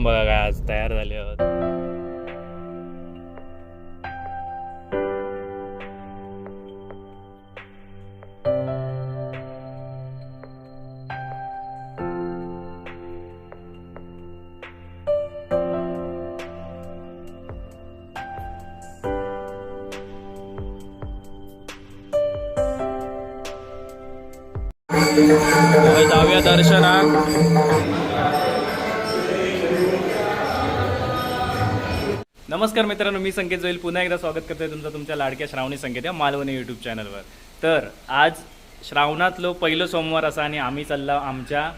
एकदम बघा काय आज तयार झाले आहोत. जाऊया दर्शनाक नमस्कार मित्रांनो मी संकेत जोईल. पुन्हा एकदा स्वागत करतोय तुमचं तुमच्या लाडक्या श्रावणी संकेत या मालवणी यूट्यूब चॅनलवर तर आज श्रावणातलो पहिलं सोमवार असा आणि आम्ही चाललो आमच्या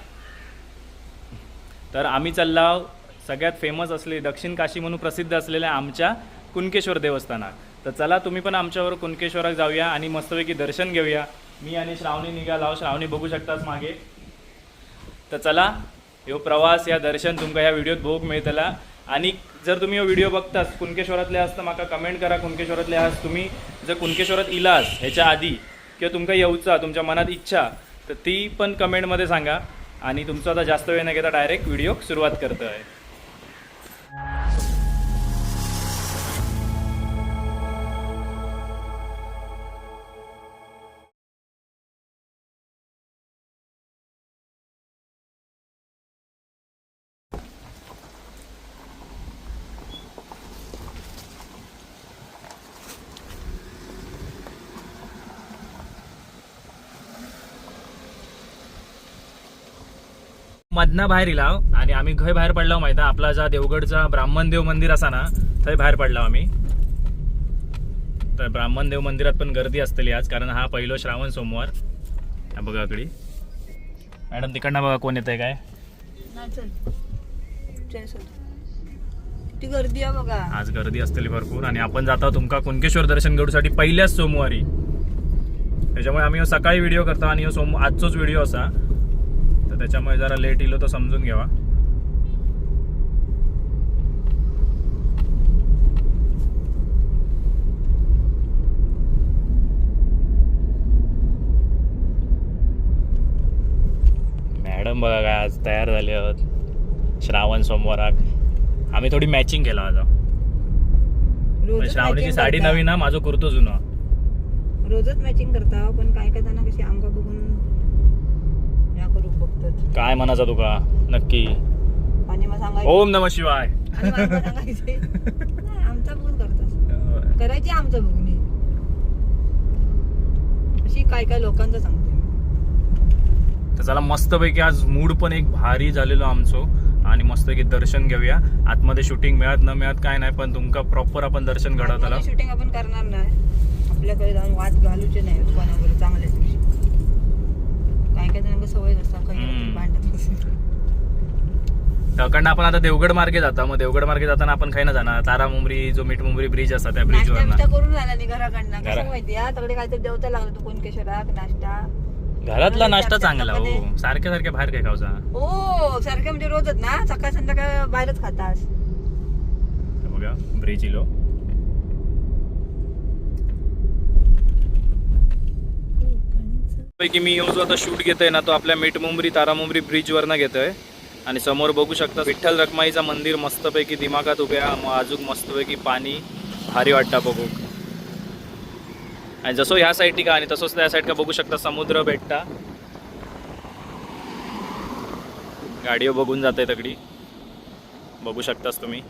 तर आम्ही चाललो सगळ्यात फेमस असले दक्षिण काशी म्हणून प्रसिद्ध असलेल्या आमच्या कुणकेश्वर देवस्थानात. तर चला तुम्ही पण आमच्यावर कुणकेश्वरात जाऊया आणि मस्तपैकी दर्शन घेऊया. मी आणि श्रावणी निघाला श्रावणी बघू शकताच मागे. तर चला ह्यो प्रवास या दर्शन तुमका ह्या व्हिडिओत भोग मेळटला आणि जर तुम्ही हो व्हिडिओ बघतास कुणकेश्वरातले आहात तर म्हाका कमेंट करा कुणकेश्वरातले आहात तुम्ही. जर कुणकेश्वरात इलास ह्याच्या आधी किंवा तुमका येऊचा तुमच्या मनात इच्छा तर ती पण कमेंटमध्ये सांगा. आणि तुमचं आता जास्त वेळ न घेता डायरेक्ट व्हिडिओ सुरुवात करतो आहे मधना बाहेर इला आणि आम्ही खंय बाहेर पडलो माहिती आपला जा देवगडचा ब्राह्मण देव मंदिर असा ना थंय बाहेर पडलो आम्ही. तर ब्राह्मण देव मंदिरात पण गर्दी असतली आज कारण हा पहिलो श्रावण सोमवार. बघा अकडी मॅडम तिकडनं बघा कोण काय. जय सर किती गर्दी आहे बघा. आज गर्दी असतली भरपूर आणि आपण जातो तुमका कुणकेश्वर दर्शन घेऊसाठी पहिल्याच सोमवारी. त्याच्यामुळे आम्ही सकाळी व्हिडिओ करतो आणि सोम आजचोच व्हिडिओ असा. त्याच्यामुळे जरा लेट इलो तर समजून घ्यावा. मॅडम बघा काय आज तयार झाले आहोत. श्रावण सोमवाराक आम्ही थोडी मॅचिंग केला आता रोजच श्रावणीची साडी. नवीन ना माझं कुर्तो जुना. रोजच मॅचिंग करता पण काय काय जण कशी आमका बघून काय म्हणायचं तुका? नक्की. आणि मग सांगायचं. ओम नम शिवाय. आणि मला सांगायचे. नाही, आमचा बघून करतात करायची आमचा बघून. अशी काय काय लोकांचं सांगते मी. तर चला मस्तपैकी आज मूड पण एक भारी झालेलो आमचो. आणि मस्तपैकी दर्शन घेऊया. आतमध्ये शूटिंग मिळत न मिळत काय नाही पण तुमका प्रॉपर आपण दर्शन घडवत आला शूटिंग आपण करणार नाही. आपल्याकडे जाऊन वाद घालूचे नाही चांगल्या जणांना सवय नसतात काही त्याकडनं आपण आता देवगड मार्गे जाता मग देवगड मार्गे जाताना आपण काही ना जाणार. तारा मुंबरी जो मीठ मुंबरी ब्रिज असता त्या ब्रिजवर बिष्टा करून झाला नाही घराकडनं. घरा- कसं माहिती हा? तकडे काहीतरी देवता लागलं तू कोणकेश्वराक नाश्ता. घरातला नाश्ता चांगला हो. सारख्या सारख्या बाहेर काय खावचा ओ सारखं म्हणजे रोजच ना? सकाळ संध्याकाळ बाहेरच खातास. हे बघा ब्रिज इलो. पैकी मी जो आता शूट घेतोय ना तो आपल्या मिठमुंबरी तारामुंबरी ब्रिजवरनं घेतोय. आणि समोर बघू शकता विठ्ठल रखमाईचं मंदिर मस्तपैकी दिमागात उभ्या मग अजून मस्तपैकी पाणी भारी वाटता बघू. आणि जसं ह्या साईड का आणि तसंच त्या साईड का बघू शकता समुद्र भेटता गाडीओ बघून जाते तगडी. बघू शकतास तुम्ही.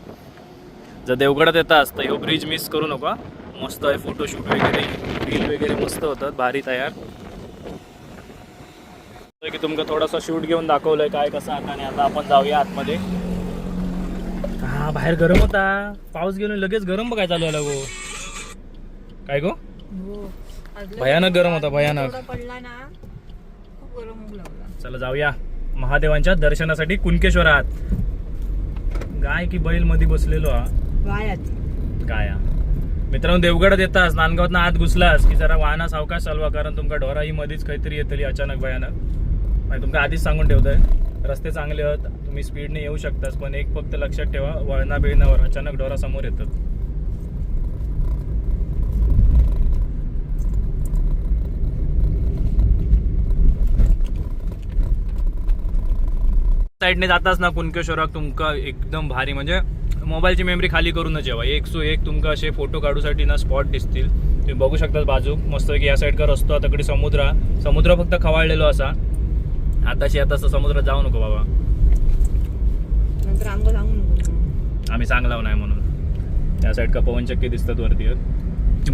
जर देवगडात येतास तर ह्यो ब्रिज मिस करू नका. मस्त आहे फोटोशूट वगैरे रील वगैरे मस्त होतात भारी तयार. की तुमका थोडासा शूट घेऊन दाखवलंय काय कसं आता आणि आता आपण जाऊया आतमध्ये. हा बाहेर गरम होता. पाऊस गेलो लगेच गरम बघाय चालू आला गो. काय गो? भयानक गरम होता, भयानक. थोडा पडला ना खूप गरम होऊ लागला. चला जाऊया महादेवांच्या दर्शनासाठी कुणकेश्वरात. गाय की बैलमध्ये बसलेलो हा. वायात हा. मित्रांनो देवगडात येतास नांदगावात आत घुसलास की जरा वाहना सावकाश चालवा कारण तुमका ढोरा ही मध्येच काहीतरी येतली अचानक भयानक. म्हणजे तुमका आधीच सांगून ठेवतोय रस्ते चांगले आहेत तुम्ही स्पीडने येऊ शकतास पण एक फक्त लक्षात ठेवा वळणा बिळणावर अचानक डोरा समोर येतात. साईडने जाताच ना कुणकेश्वराक तुमका एकदम भारी म्हणजे मोबाईलची मेमरी खाली करूनच जेव्हा एक सो एक तुमका असे फोटो काढूसाठी ना स्पॉट दिसतील. तुम्ही बघू शकता बाजू. मस्त की या साईडचा रस्तो आता कडे समुद्र. समुद्र फक्त खवाळलेलो असा. आताशी आता समुद्रात जाऊ नको बाबा. नंतर आमका सांगू नको आम्ही सांगलाव नाही म्हणून. त्या साईड का पवनचक्की दिसतात वरती.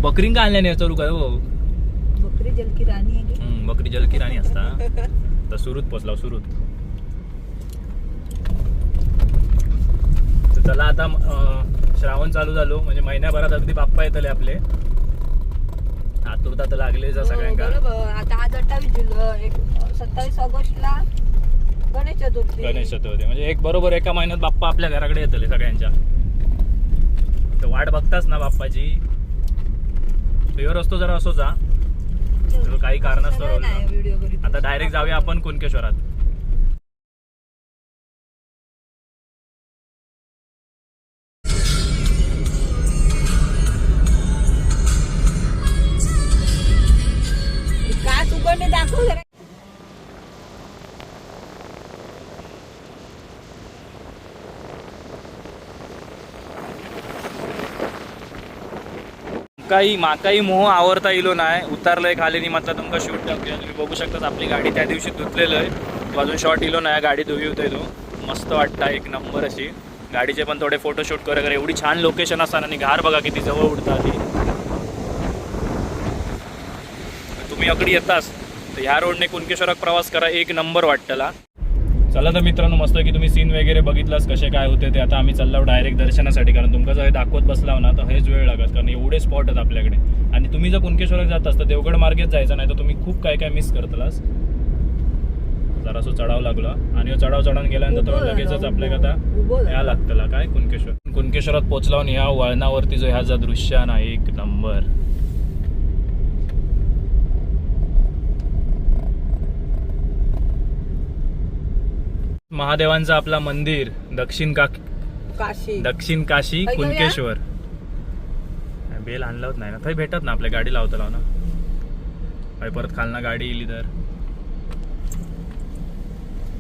बकरींग का आणल्या नाही चलू काय हो? बकरी जलकी राणी आहे बकरी जलकी राणी असता. तर सुरूत पोचलाव सुरूत. तर चला आता श्रावण चालू झालो. म्हणजे महिन्याभरात अगदी बाप्पा येतले आपले. आतुरता तर लागलेच हो, बरोबर. आता आज अठ्ठावीस जुलै सत्तावीस ऑगस्टला गणेश चतुर्थी. गणेश चतुर्थी. म्हणजे एक बरोबर एका महिन्यात बाप्पा आपल्या घराकडे येतले सगळ्यांच्या. तर वाट बघताच ना बाप्पाची. प्युअर असतो जरा असो जा. तर काही. व्हिडिओ करीत आता डायरेक्ट जाऊया आपण कुणकेश्वरात. काही माकाही मोह आवरता येलो नाही. उतारलंय खाली नि म्हटलं तुमका शूट टाकूया तुम्ही बघू शकता आपली गाडी त्या दिवशी धुतलेलं आहे. अजून शॉट इलो नाही गाडी धुवी होते तो. मस्त वाटतं एक नंबर अशी. गाडीचे पण थोडे फोटोशूट करे करे. एवढी छान लोकेशन असताना आणि घार बघा किती जवळ उडतात ती तुम्ही अकडी येतास तर ह्या रोडने कुणकेश्वरात प्रवास करा एक नंबर वाटतला. चला तर मित्रांनो मस्त की तुम्ही सीन वगैरे बघितलास कसे काय होते ते. आता आम्ही चाललो डायरेक्ट दर्शनासाठी कारण तुमका जर हे दाखवत बसलाव ना तर हेच वेळ लागत कारण एवढे स्पॉट आहेत आपल्याकडे. आणि तुम्ही जर कुणकेश्वरात जातास तर देवगड मार्गेत जायचं नाही तर तुम्ही खूप काय काय मिस करतलास. जरासं चढाव लागला. आणि चढाव चढवून गेल्यानंतर लगेचच आपल्याला आता या लागतला काय कुणकेश्वर? कुणकेश्वरात पोचलाव आणि ह्या वळणावरती जो ह्या जा दृश्य ना एक नंबर. महादेवांचं आपला मंदिर दक्षिण का काशी. दक्षिण काशी काय करूया? कुणकेश्वर. बेल आणलाच नाही ना? थंय भेटत ना आपल्या गाडी लावता लाव ना काय परत खालना गाडी येईल तर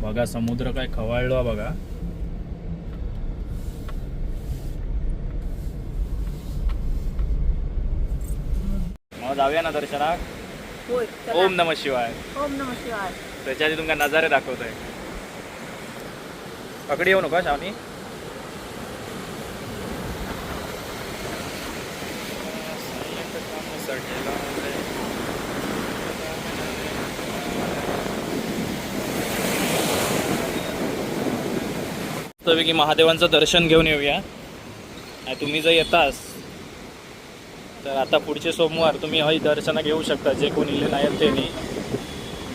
बघा समुद्र काय खवाळलो बघा. मग जाऊया ना दर्शनाक? होय चला. ओम नम शिवाय. ओम नम शिवाय. त्याच्या आधी तुमका नजारे दाखवतोय. पकडी येऊ नका शावनी की महादेवांचं दर्शन घेऊन येऊया. आणि तुम्ही जर येतास तर आता पुढचे सोमवार तुम्ही हय दर्शन घेऊ शकता जे कोण इले नाही आहेत त्यांनी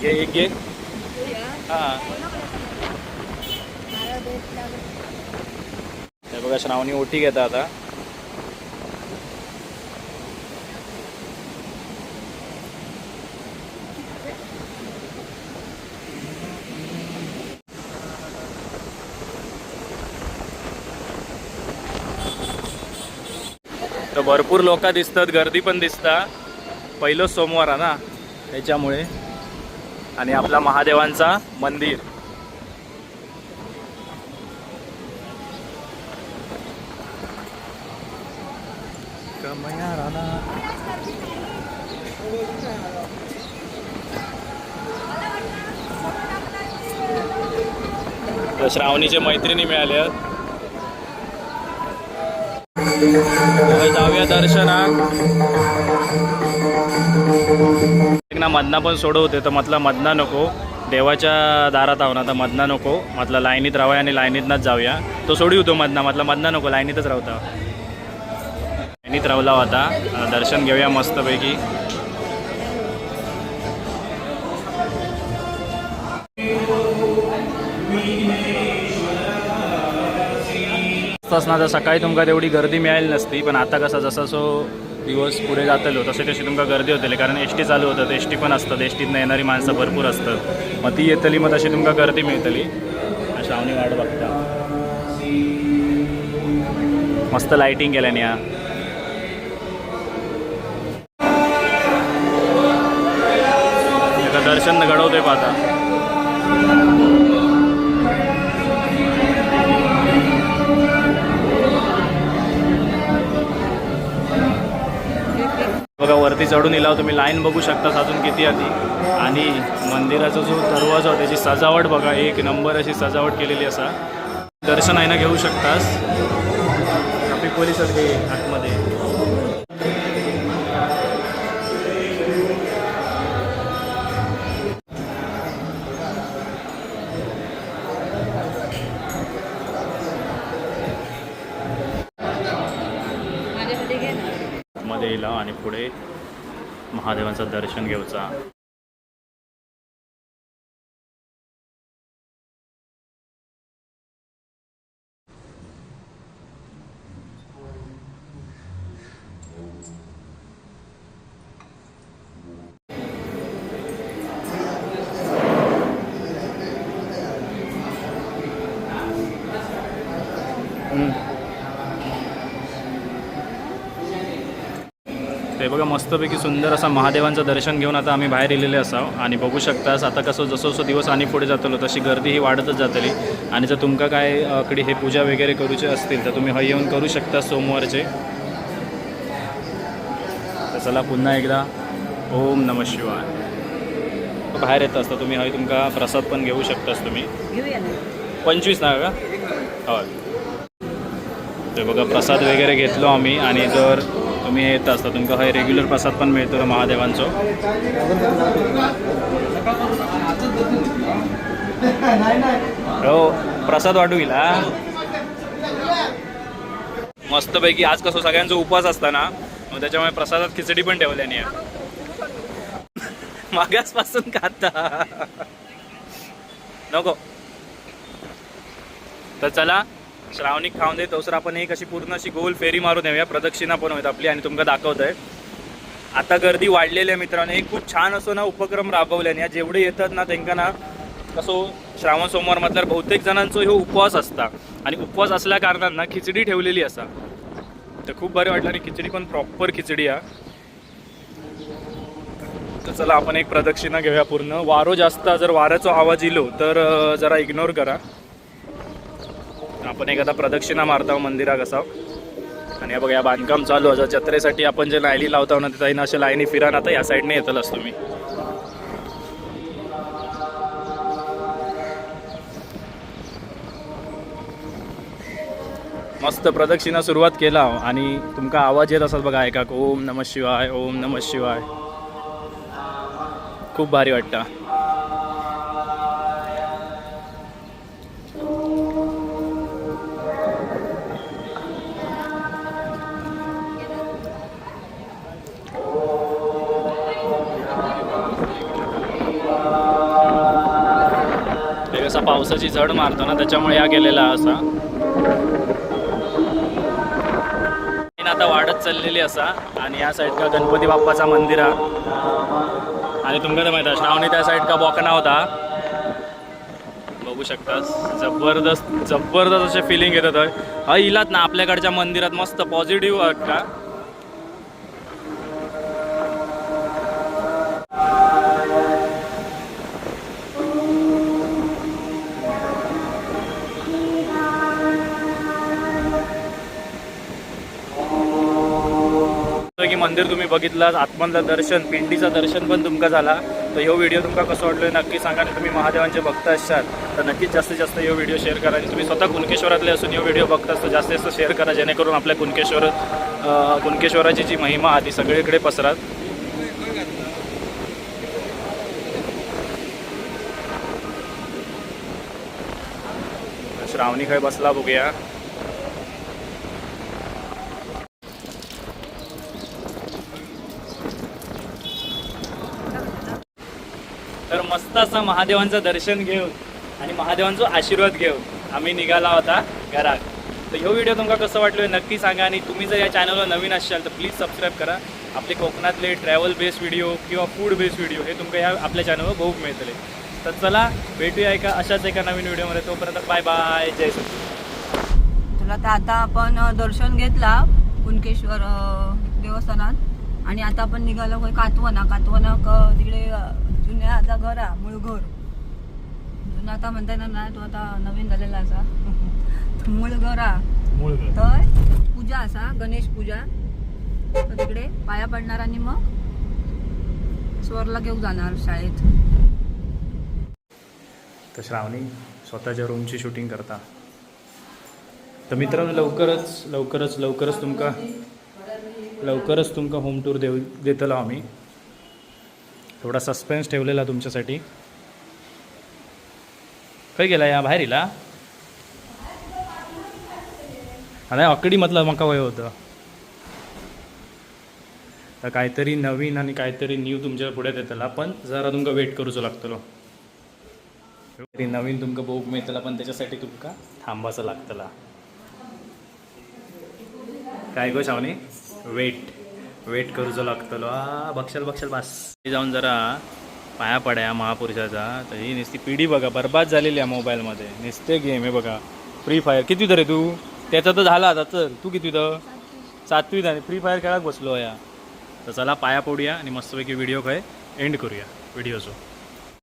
घे एक घे हा. हे बघा श्रावणी ओटी घेता आता. तर भरपूर लोक दिसतात गर्दी पण दिसता. पहिलं सोमवार आहे ना त्याच्यामुळे आणि आपला महादेवांचा मंदिर. कमया राणा. तर श्रावणीचे मैत्रिणी मिळाल्या जाऊया दर्शनाक ना मधना पण सोडवते तर म्हटलं मधना नको. देवाच्या दारात आहो ना तर मधना नको. म्हटलं लाईनीत राहूया आणि लाईनीतनंच जाऊया. तो सोडी होतो मधना म्हटलं मधना नको लाईनीतच राहता लाईनीत रवला होता. आता दर्शन घेऊया मस्तपैकी. असणार ना तर सकाळी तुमका तेवढी गर्दी मिळाली नसती पण आता कसं जसं सो दिवस पुढे जातलो तसे तशी तुमका गर्दी होतली कारण एस टी चालू होतं एस टी पण असतात एस टीतनं येणारी माणसं भरपूर असतात. मग ती येतली मग तशी तुमका गर्दी मिळतली. आणि श्रावणी वाट बघता. मस्त लायटिंग केल्याने या दर्शन घडवते पाहता बघा वरती चढून इलाव तुम्ही लाईन बघू शकता अजून किती आधी. आणि मंदिराचा जो दरवाजा त्याची सजावट बघा एक नंबर अशी सजावट केलेली असा. दर्शन आहे ना घेऊ शकतास. ट्रॅफिक पोलीस आतमध्ये पुढे महादेवांचं दर्शन घेऊचा. बघा मस्तपैकी सुंदर असा महादेवांचं दर्शन घेऊन आता आम्ही बाहेर इलेले असाव. आणि बघू शकतास आता कसं जसं जसं दिवस आणि पुढे जातलो तशी गर्दी ही वाढतच जातली. आणि जर तुमका काय अकडे हे पूजा वगैरे करूचे असतील तर तुम्ही हय येऊन करू शकता सोमवारचे. तर चला पुन्हा एकदा ओम नम शिवाय. बाहेर येत असता तुम्ही हय तुमका प्रसाद पण घेऊ शकतास तुम्ही. पंचवीस ना का? होय. ते बघा प्रसाद वगैरे घेतलो आम्ही आणि जर तुम्ही येत असता तुमका हय रेग्युलर प्रसाद पण मिळतो महादेवांचो. हो प्रसाद वाटू गेला मस्तपैकी आज कसं सगळ्यांचा उपवास असताना मग त्याच्यामुळे प्रसादात खिचडी पण ठेवल्याने मागासपासून खाता. नको. तर चला श्रावणिक खाऊन दे तोसर आपण एक अशी पूर्ण अशी गोल फेरी मारून येऊया प्रदक्षिणा पण होत आपली आणि तुमका दाखवत आहे आता गर्दी वाढलेली आहे मित्रांनो. एक खूप छान असो ना उपक्रम राबवल्याने या जेवढे येतात ना त्यांना ना कसो श्रावण सोमवार म्हटल्यावर बहुतेक जणांचो ह्यो उपवास असता. आणि उपवास असल्या कारणानं ना खिचडी ठेवलेली असा. तर खूप बरं वाटलं आणि खिचडी पण प्रॉपर खिचडी हा. तर चला आपण एक प्रदक्षिणा घेऊया पूर्ण. वारो जास्त जर वाऱ्याचा आवाज इलो तर जरा इग्नोर करा. आपण एखादा प्रदक्षिणा मारताव मंदिरा कसा आणि या बघा या बांधकाम चालू असं जत्रेसाठी आपण जे लायनी लावताव ना तिथं अशा लाईनी फिरा आता या साईडने येतलच तुम्ही. मस्त प्रदक्षिणा सुरुवात केला. आणि तुमका आवाज येत असत बघा ऐका ओम नम शिवाय ओम नम शिवाय. खूप भारी वाटतं. पावसाची झड मारतो ना त्याच्यामुळे या गेलेला असा. आता वाढत चाललेली असा. आणि या साईड का गणपती बाप्पाचा मंदिर हा. आणि तुमका तर माहिती असणार आणि त्या साईड का बोकना होता. बघू शकतास जबरदस्त जबरदस्त असे फिलिंग येतात होय. हा इलात ना आपल्याकडच्या मंदिरात मस्त पॉझिटिव्ह का मंदिर तुम्ही बघितलं आत्मनलं दर्शन पिंडीचं दर्शन पण तुमका झाला. तर ह्यो व्हिडिओ तुमका कसं वाटलं नक्की सांगा आणि तुम्ही महादेवांचे भक्त असाल तर नक्कीच जास्तीत जास्त ह्यो व्हिडिओ शेअर करा. आणि तुम्ही स्वतः कुणकेश्वरातले असून ह्यो व्हिडिओ बघत असतो जास्तीत जास्त शेअर करा जेणेकरून आपल्या कुणकेश्वर कुणकेश्वराची जी महिमा आहे ती सगळीकडे पसरात श्रावणी काय बसला बघूया तर मस्त असं महादेवांचं दर्शन घेऊन आणि महादेवांचा आशीर्वाद घेऊन आम्ही निघाला होता घरात. तर ह्यो व्हिडिओ तुमका कसं वाटलं नक्की सांगा आणि तुम्ही जर या चॅनलवर नवीन असाल तर प्लीज सबस्क्राईब करा. आपले कोकणातले ट्रॅव्हल बेस्ड व्हिडिओ किंवा फूड बेस्ड व्हिडिओ हे तुमका या आपल्या चॅनलवर बघूक मिळतले. तर चला भेटूया एका अशाच एका नवीन व्हिडिओमध्ये तोपर्यंत बाय बाय जय सचिन तुला तर आता आपण दर्शन घेतला कुणकेश्वर देवस्थानात. आणि आता आपण निघालो कातवना. कातवना क- तिकडे जुन्या आता घर मूळ घर. जुनं आता म्हणता येणार नाही तो आता नवीन झालेला असा. मूळ घर हा तर पूजा असा गणेश पूजा. तर तिकडे पाया पडणार आणि मग स्वरला घेऊन जाणार शाळेत. तर श्रावणी स्वतःच्या रूमची शूटिंग करता. तर मित्रांनो लवकरच लवकरच लवकरच तुमका लवकरच तुमका होम टूर देऊ देतलो आम्ही. थोडा सस्पेन्स ठेवलेला तुमच्यासाठी. खंय गेला या बाहेर इला नाही अकडी म्हटलं म्हाका वय होतं. तर काहीतरी नवीन आणि काहीतरी न्यू तुमच्यापुढे येतला पण जरा तुमका वेट करूचो लागतलो. तरी नवीन तुमका बघूक मिळतला पण त्याच्यासाठी तुमका थांबाचं लागतला. काय गो शावनी? वेट वेट करूचो लागतलो. आ बक्षल बक्षल बस. जाऊन जरा पाया पड्या महापुरुषाचा. तर ही नुसती पिढी बघा बरबाद झालेली आहे मोबाईलमध्ये. नुसते गेम आहे बघा. फ्री फायर किती तर रे तू? त्याचा तर झाला आता. चल तू किती तर? सातवी झाली. फ्री फायर खेळाक बसलो या तर चला पाया पडूया आणि मस्तपैकी व्हिडिओ काय एंड करूया. व्हिडिओचो